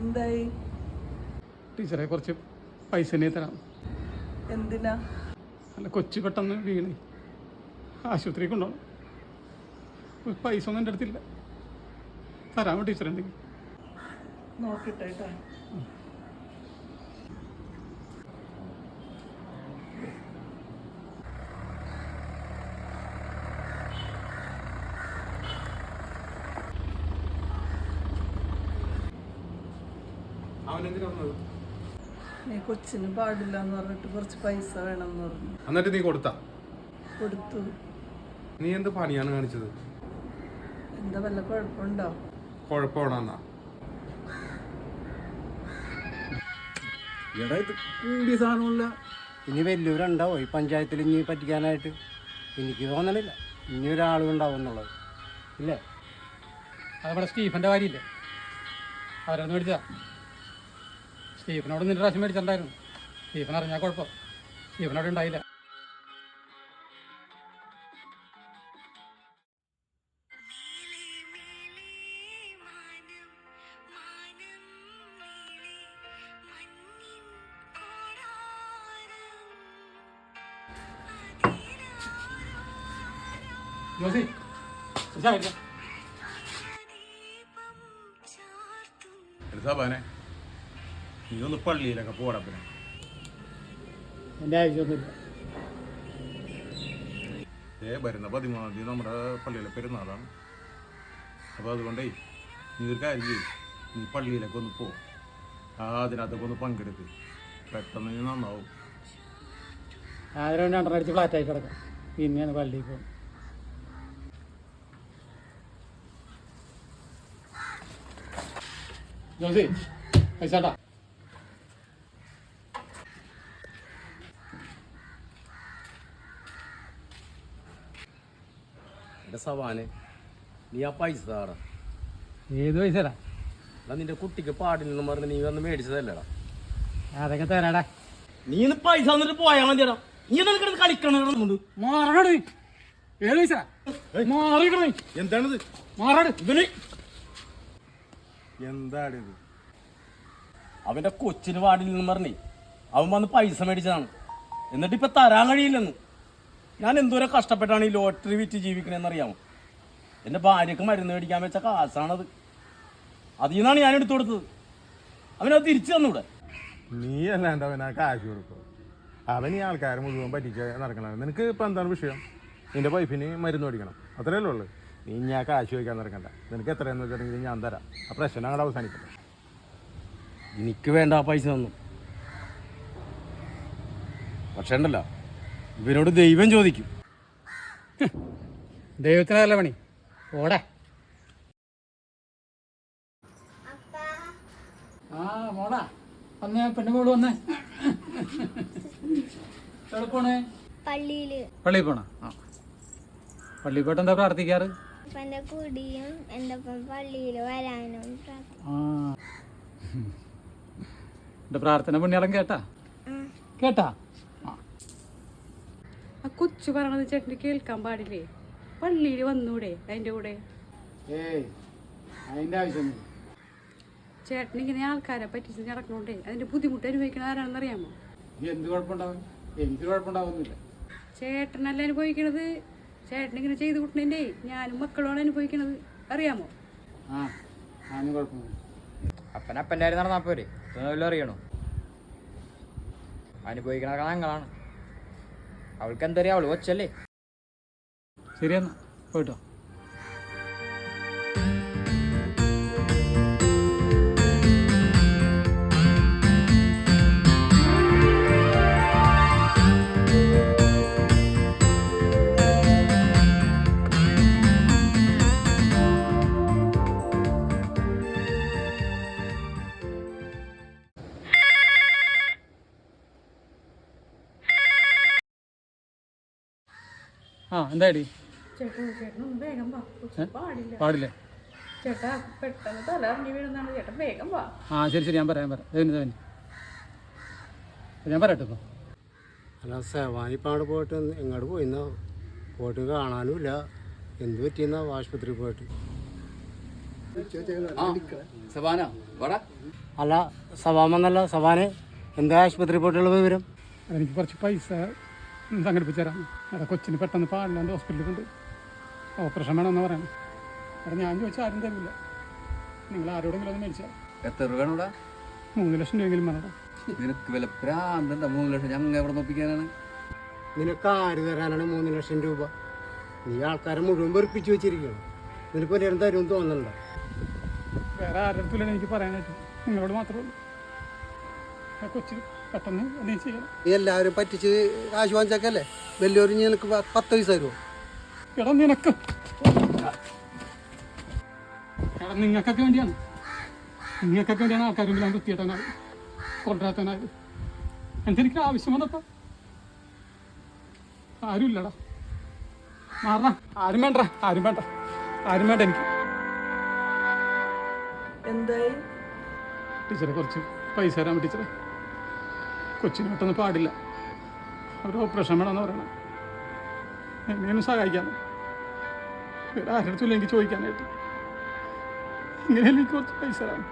എന്തായി? ടീച്ചറെ കുറച്ച് പൈസ തരാം. എന്തിനാ? അല്ല കൊച്ചു പെട്ടെന്ന് വീണ്. ആശുപത്രി കൊണ്ടുപോകണം. ഒരു പൈസ ഒന്നും എന്റെ അടുത്തില്ല തരാമോ ടീച്ചർ എന്തെങ്കിലും? നോക്കിട്ടെ കേട്ടോ. നീ കൊച്ചിന് പാടില്ല എന്ന് പറഞ്ഞിട്ട് കുറച്ച് പൈസ വേണം എന്ന് പറഞ്ഞു. എന്നിട്ട് നീ കൊടുത്ത? കൊടുത്തു. നീ എന്ത് പണിയാണ് കാണിച്ചത്? എന്താ വല്ല കുഴപ്പമുണ്ടോ? കുഴപ്പമാണെന്നാ. എടാ ഇത് കൂടിയ സാധനമില്ല ഇനി വലിയവരുണ്ടാവോ ഈ പഞ്ചായത്തിൽ ഇനി പറ്റിക്കാനായിട്ട്. എനിക്ക് തോന്നണില്ല. ഇനി ഒരാളും ഉണ്ടാവും എന്നുള്ളത്. ഇല്ലേ? അതവിടെ സ്റ്റീഫന്റെ കാര്യമില്ലേ അവരൊന്ന് മേടിച്ചതാ. സ്റ്റീഫനോട് നിന്റെ പ്രാവശ്യം മേടിച്ചിട്ടുണ്ടായിരുന്നു. സ്റ്റീഫൻ അറിഞ്ഞാൽ കുഴപ്പം. സ്റ്റീഫനോട് ഉണ്ടായില്ല. ജോസി ചായ സാബാനെ നീ ഒന്ന് പള്ളിയിലൊക്കെ പോടാ പിന്നെ. എന്റെ ആവശ്യമൊന്നുമില്ല. ഏ വരുന്ന പതിമൂന്നാം തീയതി നമ്മുടെ പള്ളിയിലെ പെരുന്നാളാണ്. അപ്പോൾ അതുകൊണ്ടേ നീ ഒരു കാര്യം ചെയ്യും. നീ പള്ളിയിലൊക്കെ ഒന്ന് പോ. ആ അതിനകത്തൊക്കെ ഒന്ന് പങ്കെടുക്ക്. പെട്ടെന്ന് നീ നന്നാവും. ആയിരം രണ്ടെണ്ണം അടിച്ച് ഫ്ലാറ്റായി കിടക്കാം. പിന്നെയാണ് പള്ളിയിൽ പോകും ജോസി പൈസാട്ടാ എന്റെ സവാന്. നീ ആ പൈസ താടാ ഏത് പൈസ എടാ നിന്റെ കുട്ടിക്ക് പാടില്ലെന്ന് പറഞ്ഞ് നീ വന്ന് മേടിച്ചതല്ലേടാ. അതൊക്കെ തരാടാ. നീ ഇന്ന് പൈസ തന്നിട്ട് പോയാ മതിയടാ. നീ കിടന്ന് കളിക്കണത് മാറണ ഏത് പൈസ? മാറിക്കണേ എന്താണിത്? മാറാട്. ഇവന്? എന്താണിത്? അവന്റെ കൊച്ചിന് പാടില്ലെന്ന് പറഞ്ഞേ അവൻ വന്ന് പൈസ മേടിച്ചതാണ്. എന്നിട്ട് ഇപ്പൊ തരാൻ കഴിയില്ലെന്ന്. ഞാൻ എന്തോരം കഷ്ടപ്പെട്ടാണ് ഈ ലോട്ടറി വിറ്റ് ജീവിക്കണെന്നറിയാമോ? എന്റെ ഭാര്യക്ക് മരുന്ന് മേടിക്കാൻ വെച്ച കാശാണത്. അതിൽ നിന്നാണ് ഞാൻ എടുത്തു കൊടുത്തത്. അവനത് തിരിച്ചു തന്നൂടെ? നീ അല്ലാണ്ട് അവനാ കാശ് കൊടുക്കും അവൻ ഈ ആൾക്കാരെ മുഴുവൻ പറ്റിച്ച് നടക്കണം നിനക്ക് ഇപ്പം എന്താണ് വിഷയം? നിന്റെ വൈഫിന് മരുന്ന് മേടിക്കണം. അത്രയല്ലേ ഉള്ളൂ. നീ ഞാൻ കാശ് ചോദിക്കാൻ നടക്കണ്ട. നിനക്ക് എത്രയെന്ന് വെച്ചിട്ടുണ്ടെങ്കിൽ ഞാൻ തരാം. ആ പ്രശ്നം അങ്ങോട്ട് അവസാനിക്കട്ടെ. എനിക്ക് വേണ്ട ആ പൈസ തന്നു പക്ഷേ ഉണ്ടല്ലോ. ഇവനോട് ദൈവം ചോദിക്കും. ദൈവത്തിനല്ല പണി. ഓടെ. ആ മോളാ. വന്നേ പെണ്ണു മോൾ വന്നേ എളുപ്പണേ പള്ളിയിൽ. പള്ളിയിൽ പോണ? ആ. പള്ളിയിൽ പോയിട്ട് എന്താ പ്രാർത്ഥിക്കാറ്? കുടിയും ഒപ്പം പള്ളിയിൽ വരാനും പ്രാർത്ഥി- ആ. എന്റെ പ്രാർത്ഥന പുണ്യാളം കേട്ടാ? കേട്ടാ? കൊച്ചു പറയണത് ചേട്ടന് കേൾക്കാൻ പാടില്ലേ? പള്ളിയിൽ വന്നൂടെ അതിന്റെ കൂടെ? ചേട്ടൻ ഇങ്ങനെ ആൾക്കാരെ പറ്റിച്ച് നടക്കണോണ്ടേ അതിന്റെ ബുദ്ധിമുട്ട് അനുഭവിക്കണ ആരാണെന്ന് അറിയാമോ ചേട്ടനല്ല അനുഭവിക്കണത്? ചേട്ടൻ ഇങ്ങനെ ചെയ്ത് കൂട്ടണേ ഞാനും മക്കളോട് അനുഭവിക്കണത്. അറിയാമോ? അപ്പനപ്പന്റെ നടന്നാൽ പോരെ? അറിയണോ? അനുഭവിക്കണ ഞങ്ങളാണ്. അവൾക്ക് എന്താ എന്തറിയാം അവൾ കൊച്ചല്ലേ. ശരിയെന്നാ പോയിട്ടോ. ചേട്ടൻ വേഗം പാടില്ലേ. ആ ശരി ശരി ഞാൻ പറയാം പറയാം. ഞാൻ പറയട്ടെ ഇപ്പോൾ അല്ല സേവാനിപ്പോൾ അവിടെ പോയിട്ട് എങ്ങോട്ട് പോയിന്നോ? പോയിട്ട് കാണാനുമില്ല. എന്ത് പറ്റിയെന്നാ ആശുപത്രിയിൽ പോയിട്ട്? സവാന അല്ല സവാമെന്നല്ല സവാനെ. എന്താ ആശുപത്രി പോയിട്ടുള്ള വിവരം? എനിക്ക് കുറച്ച് പൈസ സംഘടിപ്പിച്ചു തരാം. എടാ കൊച്ചിന് പെട്ടെന്ന് പാടില്ലാണ്ട് ഹോസ്പിറ്റലിൽ കൊണ്ട് ഓപ്പറേഷൻ വേണമെന്ന് പറയണം അവിടെ ഞാൻ ചോദിച്ചാൽ ആരും തരില്ല നിങ്ങൾ ആരോടെങ്കിലും ഒന്ന് മേടിച്ചാൽ എത്ര രൂപ വേണോടാ? മൂന്ന് ലക്ഷം രൂപയെങ്കിലും വേണം? നിനക്ക് വില പ്രാന്തണ്ട മൂന്ന് ലക്ഷം ഞങ്ങൾ എവിടെ നോപ്പിക്കാനാണ് നിനക്ക് ആര് തരാനാണ് മൂന്ന് ലക്ഷം രൂപ? നീ ആൾക്കാരെ മുഴുവൻ വെറുപ്പിച്ച് വെച്ചിരിക്കുകയാണ്. നിനക്ക് ഒരു തരുമെന്ന് തോന്നുന്നുണ്ടോ? വേറെ ആരുടെ അടുത്തില്ല എനിക്ക് പറയാനായിട്ട്. നിങ്ങളോട് മാത്രമേ ഉള്ളൂ. കൊച്ചിന് പെട്ടെന്ന് എന്തെങ്കിലും ചെയ്യണം നീ എല്ലാവരും പറ്റിച്ച് കാശ് വാങ്ങിച്ചേക്കല്ലേ? വലിയൊരു നിനക്ക് പത്ത് പൈസ തരുമോ എടാ നിനക്ക്. എടാ നിങ്ങൾക്കൊക്കെ വേണ്ടിയാണ്. നിങ്ങൾക്കൊക്കെ വേണ്ടിയാണ് ആൾക്കാരും ഞാൻ വൃത്തിയിട്ടാനായത് കൊണ്ടുവരാത്തനായത് എന്തെനിക്ക് ആവശ്യം വന്നപ്പോ? ആരും ഇല്ലടാ. മാറണ. ആരും വേണ്ട ആരും വേണ്ട. ആരും വേണ്ട എനിക്ക്. എന്തായി? ടീച്ചറെ കുറച്ച് പൈസ തരാൻ ടീച്ചറെ. കൊച്ചിന് പെട്ടെന്ന് പാടില്ല. അവർ ഓപ്പറേഷൻ വേണമെന്ന് പറയണം. എങ്ങനെയൊന്നും സഹായിക്കാമോ വേറെ ആരുടെ എനിക്ക് ചോദിക്കാനായിട്ട്. ഇങ്ങനെ എനിക്ക് കുറച്ച് പൈസ തരാം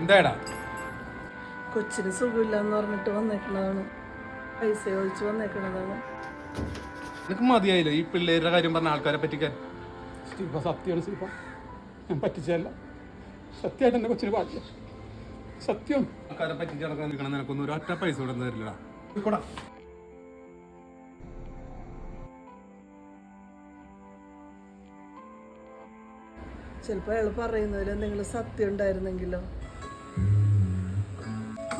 എന്താടാ? കൊച്ചിന് സുഖമില്ലാന്ന് പറഞ്ഞിട്ട് വന്നേക്കണതാണ്. പൈസ ചോദിച്ചു വന്നേക്കണതാണ്. നിനക്ക് മതിയായില്ലോ ഈ പിള്ളേരുടെ കാര്യം പറഞ്ഞ ആൾക്കാരെ പറ്റിക്കാൻ? സ്റ്റീഫ സത്യമാണ് സ്റ്റീഫ. ഞാൻ പറ്റിച്ചല്ല സത്യമായിട്ട് എന്റെ കൊച്ചിന് പാടില്ല. സത്യം? ആൾക്കാരെ പറ്റിച്ച് നടക്കാൻ നിൽക്കണം നിനക്കൊന്നും ഒരു ഒറ്റ പൈസ ഇവിടെ തരില്ലടാ. കൂടാ. ചിലപ്പോൾ അയാൾ പറയുന്നതിൽ എന്തെങ്കിലും സത്യം ഉണ്ടായിരുന്നെങ്കിലോ?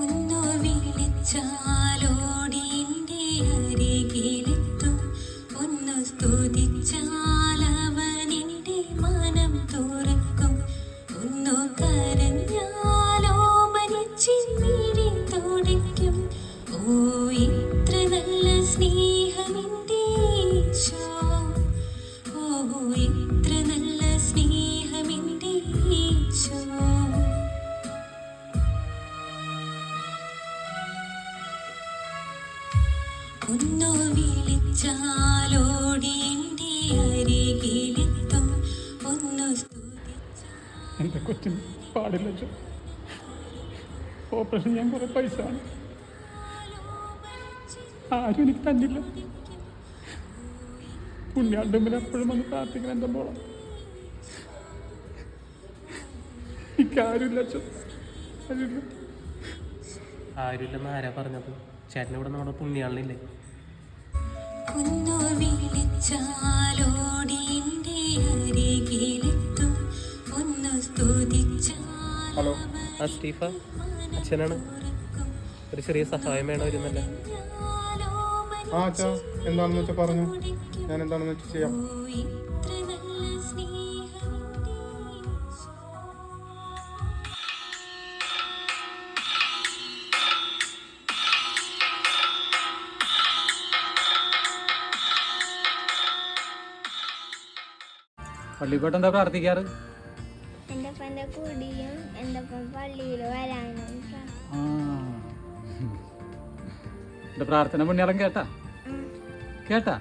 ഒന്നു ഒന്നു വിളിച്ചാലോടി എന്റെ അരികിലെത്തും. ഒന്നു സ്തുതിച്ചാൽ എന്റെ കൊച്ചിന് പാടില്ല. ഓപ്പറേഷൻ ഞാൻ കുറേ പൈസ ആരും എനിക്ക് തന്നില്ല. പുണ്യാണ്ടുമ്പിൽ എപ്പോഴും വന്ന് പ്രാർത്ഥിക്കണം എന്റെ മോളെ. എനിക്കാരുമില്ല ആരുമില്ലെന്ന് ആരാ പറഞ്ഞത്? ചേട്ടൻ ഇവിടെ നമ്മുടെ സ്തുതിച്ചാൽ ഹലോ. ആ സ്റ്റീഫ. അച്ഛനാണ്. ഒരു ചെറിയ സഹായം വരുന്നല്ലേ ആ അച്ഛാ എന്താണെന്ന് വെച്ചാൽ പറഞ്ഞു? ഞാൻ എന്താണെന്ന് വെച്ചാൽ ചെയ്യാം. പള്ളിക്കോട്ട് എന്താ പ്രാർത്ഥിക്കാറ്? എന്റെ കുടിയും പള്ളിയിൽ വരാനും? പ്രാർത്ഥന പുണ്യാളം കേട്ടാ? കേട്ടാ?